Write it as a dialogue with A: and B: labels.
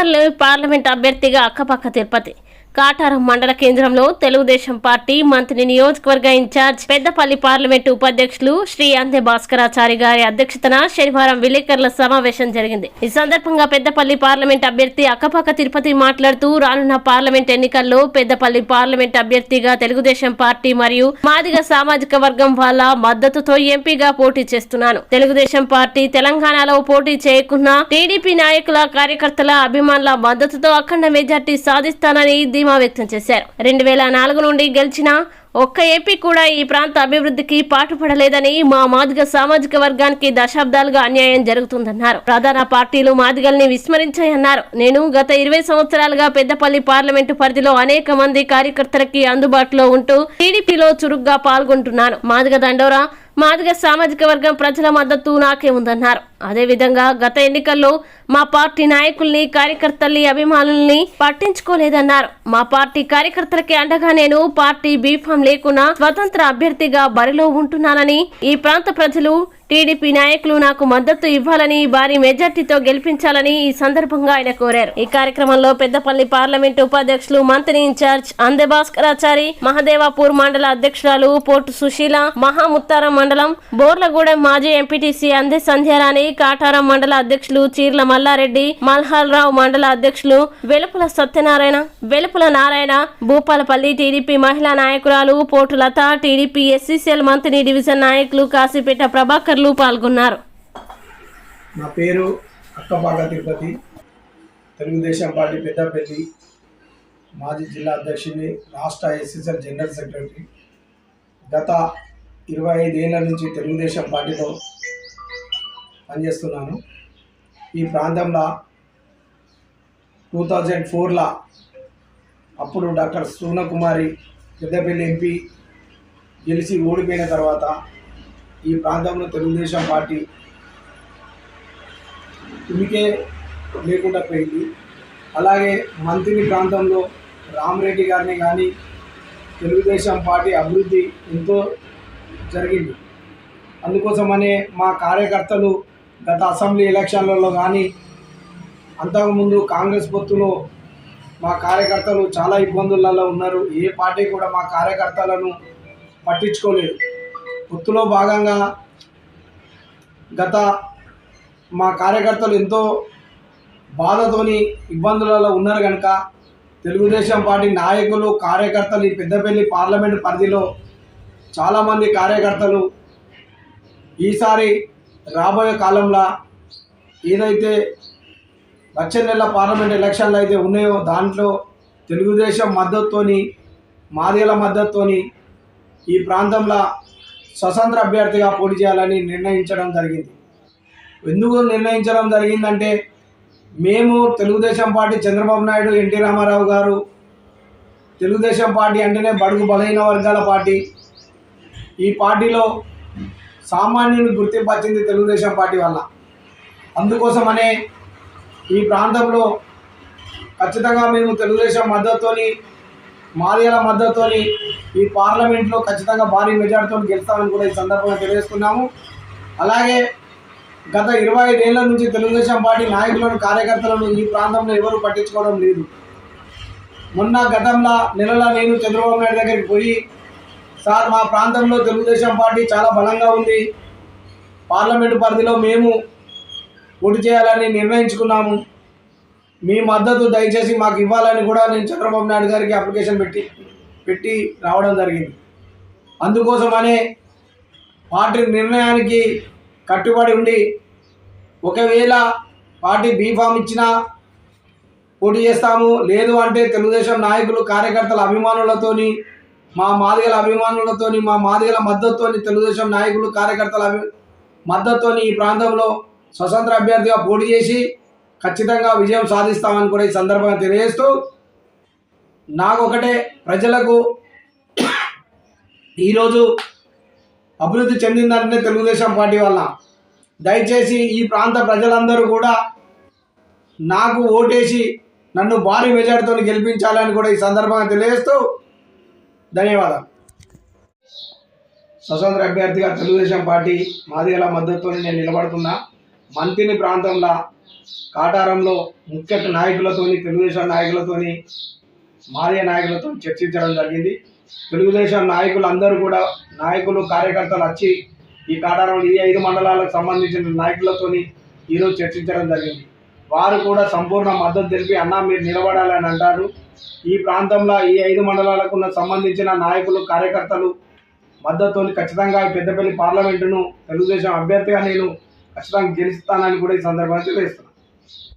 A: Peddapalli parliament అభ్యర్థిగా అక్కపక్క తిరుపతి. కాటారం మండల కేంద్రంలో తెలుగుదేశం పార్టీ మంత్రి నియోజకవర్గ ఇన్ఛార్జ్ పెద్దపల్లి పార్లమెంటు ఉపాధ్యక్షులు శ్రీ అందే భాస్కరాచారి గారి అధ్యక్షతన శనివారం విలేకరుల సమావేశం జరిగింది. ఈ సందర్భంగా పెద్దపల్లి పార్లమెంట్ అభ్యర్థి అక్కపక్క తిరుపతి మాట్లాడుతూ రానున్న పార్లమెంట్ ఎన్నికల్లో పెద్దపల్లి పార్లమెంట్ అభ్యర్థిగా తెలుగుదేశం పార్టీ మరియు మాదిగ సామాజిక వర్గం వాళ్ళ మద్దతుతో ఎంపీగా పోటీ చేస్తున్నాను. తెలుగుదేశం పార్టీ తెలంగాణలో పోటీ చేయకున్నా టీడీపీ నాయకుల కార్యకర్తల అభిమానుల మద్దతుతో అఖండ మెజార్టీ సాధిస్తానని ధీమా వ్యక్తం చేశారు. రెండు వేల నాలుగు నుండి గెలిచిన ఒక్క ఏపీ కూడా ఈ ప్రాంత అభివృద్ధికి పాటుపడలేదని మా మాదిగ సామాజిక వర్గానికి దశాబ్దాలుగా అన్యాయం జరుగుతుందన్నారు. ప్రధాన పార్టీలు మాదిగల్ని విస్మరించాయన్నారు. నేను గత ఇరవై సంవత్సరాలుగా పెద్దపల్లి పార్లమెంటు పరిధిలో అనేక మంది కార్యకర్తలకి అందుబాటులో ఉంటూ టీడీపీలో చురుగ్గా పాల్గొంటున్నాను. మాదిగ దండోరా మాదిగ సామాజిక వర్గం ప్రజల మద్దతు నాకే ఉందన్నారు. అదేవిధంగా గత ఎన్నికల్లో మా పార్టీ నాయకుల్ని కార్యకర్తల్ని అభిమానుల్ని పట్టించుకోలేదన్నారు. మా పార్టీ కార్యకర్తలకి అండగా నేను పార్టీ బీఫామ్ లేకున్నా స్వతంత్ర అభ్యర్థిగా బరిలో ఉంటున్నానని ఈ ప్రాంత ప్రజలు టీడీపీ నాయకులు నాకు మద్దతు ఇవ్వాలని భారీ మెజార్టీతో గెలిపించాలని ఈ సందర్భంగా ఆయన కోరారు. ఈ కార్యక్రమంలో పెద్దపల్లి పార్లమెంటు ఉపాధ్యక్షులు మంత్రి ఇన్ఛార్జ్ అందే భాస్కరాచారి మహదేవాపూర్ మండల అధ్యక్షురాలు పోర్టు సుశీల మహాముత్తారం మండలం బోర్లగూడెం మాజీ ఎంపీటీసీ అందే సంధ్యారాణి కాటారం మండల అధ్యక్షులు చీర్ల మల్లారెడ్డి మల్హాల్రావు మండల అధ్యక్షులు వెలుపుల సత్యనారాయణ వెలుపుల నారాయణ భూపాలపల్లి టీడీపీ మహిళా నాయకురాలు పోటు లత టీడీపీ ఎస్సీసీఎల్ మంత్రి డివిజన్ నాయకులు కాశీపేట ప్రభాకర్లు పాల్గొన్నారు.
B: నా పేరు అక్కపాక తిరుపతి తెలుగుదేశం పార్టీ పెద్దపల్లి మాజీ జిల్లా అధ్యక్షుని రాష్ట్ర ఎస్ఎస్ఎల్ జనరల్ సెక్రటరీ. గత ఇరవై ఐదేళ్ళ నుంచి తెలుగుదేశం పార్టీలో పనిచేస్తున్నాను. ఈ ప్రాంతంలో టూ థౌజండ్ ఫోర్లో అప్పుడు డాక్టర్ సూనకుమారి పెద్దపల్లి ఎంపీ గెలిచి ఓడిపోయిన తర్వాత ఈ ప్రాంతంలో తెలుగుదేశం పార్టీ ఇమికే లేకుండా పోయింది. అలాగే మంత్రి ప్రాంతంలో రామరెడ్డి గారిని కానీ తెలుగుదేశం పార్టీ అభివృద్ధి ఎంతో జరిగింది. అందుకోసమనే మా కార్యకర్తలు గత అసెంబ్లీ ఎలక్షన్లలో కానీ అంతకుముందు కాంగ్రెస్ పొత్తులో మా కార్యకర్తలు చాలా ఇబ్బందులలో ఉన్నారు. ఏ పార్టీ కూడా మా కార్యకర్తలను పట్టించుకోలేదు. పొత్తులో భాగంగా గత మా కార్యకర్తలు ఎంతో బాధతోని ఇబ్బందులలో ఉన్నారు కనుక తెలుగుదేశం పార్టీ నాయకులు కార్యకర్తలు ఈ పెద్దపల్లి పార్లమెంట్ పరిధిలో చాలామంది కార్యకర్తలు ఈసారి రాబోయే కాలంలో ఏదైతే వచ్చే నెల పార్లమెంట్ ఎలక్షన్లు అయితే ఉన్నాయో దాంట్లో తెలుగుదేశం మద్దతుతోని మాదిగల మద్దతుతోని ఈ ప్రాంతంలో స్వతంత్ర అభ్యర్థిగా పోటీ చేయాలని నిర్ణయించడం జరిగింది. ఎందుకు నిర్ణయించడం జరిగిందంటే మేము Telugudesam party Chandrababu Naidu NT Ramarao garu Telugudesam party అంటేనే బడుగు బలహీన వర్గాల పార్టీ. ఈ పార్టీలో సామాన్యుని గుర్తింపు వచ్చింది తెలుగుదేశం పార్టీ వల్ల. అందుకోసమనే ఈ ప్రాంతంలో ఖచ్చితంగా మేము తెలుగుదేశం మద్దతుతోని మాదిగల మద్దతుతోని ఈ పార్లమెంట్లో ఖచ్చితంగా భారీ మెజార్టీతో గెలుస్తామని కూడా ఈ సందర్భంగా తెలియజేస్తున్నాము. అలాగే గత ఇరవై ఐదేళ్ళ నుంచి తెలుగుదేశం పార్టీ నాయకులను కార్యకర్తలను ఈ ప్రాంతంలో ఎవరు పట్టించుకోవడం లేదు. మొన్న గతంలో నెలలో నేను చంద్రబాబు నాయుడు దగ్గరికి పోయి సార్ మా ప్రాంతంలో తెలుగుదేశం పార్టీ చాలా బలంగా ఉంది. పార్లమెంటు పరిధిలో మేము పోటీ చేయాలని నిర్ణయించుకున్నాము. మీ మద్దతు దయచేసి మాకు ఇవ్వాలని కూడా నేను చంద్రబాబు నాయుడు గారికి అప్లికేషన్ పెట్టి పెట్టి రావడం జరిగింది. అందుకోసమనే పార్టీ నిర్ణయానికి కట్టుబడి ఉండి ఒకవేళ పార్టీ బీఫామ్ ఇచ్చినా పోటీ చేస్తాము. లేదు అంటే తెలుగుదేశం నాయకులు కార్యకర్తల అభిమానులతోని మా మాదిగల అభిమానులతోని మా మాదిగల మద్దతుతోని తెలుగుదేశం నాయకులు కార్యకర్తల అభి మద్దతుతోని ఈ ప్రాంతంలో స్వతంత్ర అభ్యర్థిగా పోటీ చేసి ఖచ్చితంగా విజయం సాధిస్తామని కూడా ఈ సందర్భంగా తెలియజేస్తూ నాకొకటే ప్రజలకు ఈరోజు అభివృద్ధి చెందిందంటే తెలుగుదేశం పార్టీ వల్ల. దయచేసి ఈ ప్రాంత ప్రజలందరూ కూడా నాకు ఓటేసి నన్ను భారీ మెజార్టీతో గెలిపించాలని కూడా ఈ సందర్భంగా తెలియజేస్తూ ధన్యవాదాలు. స్వతంత్ర అభ్యర్థిగా తెలుగుదేశం పార్టీ మాదిగల మద్దతుతో నేను నిలబడుతున్నా. మంతిని ప్రాంతంలో కాటారంలో ముఖ్య నాయకులతోని తెలుగుదేశం నాయకులతోని మాదిగ నాయకులతో చర్చించడం జరిగింది. తెలుగుదేశం నాయకులు అందరూ కూడా నాయకులు కార్యకర్తలు వచ్చి ఈ కాటారంలో ఈ ఐదు మండలాలకు సంబంధించిన నాయకులతోని ఈరోజు చర్చించడం జరిగింది. వారు కూడా సంపూర్ణ మద్దతు తెలిపి అన్నా మీరు నిలబడాలని అంటారు. ఈ ప్రాంతంలో ఈ ఐదు మండలాలకు సంబంధించిన నాయకులు కార్యకర్తలు మద్దతుతో ఖచ్చితంగా పెద్దపల్లి పార్లమెంటును తెలుగుదేశం అభ్యర్థిగా నేను ఖచ్చితంగా గెలుస్తానని కూడా ఈ సందర్భంగా తెలియజేస్తున్నాను.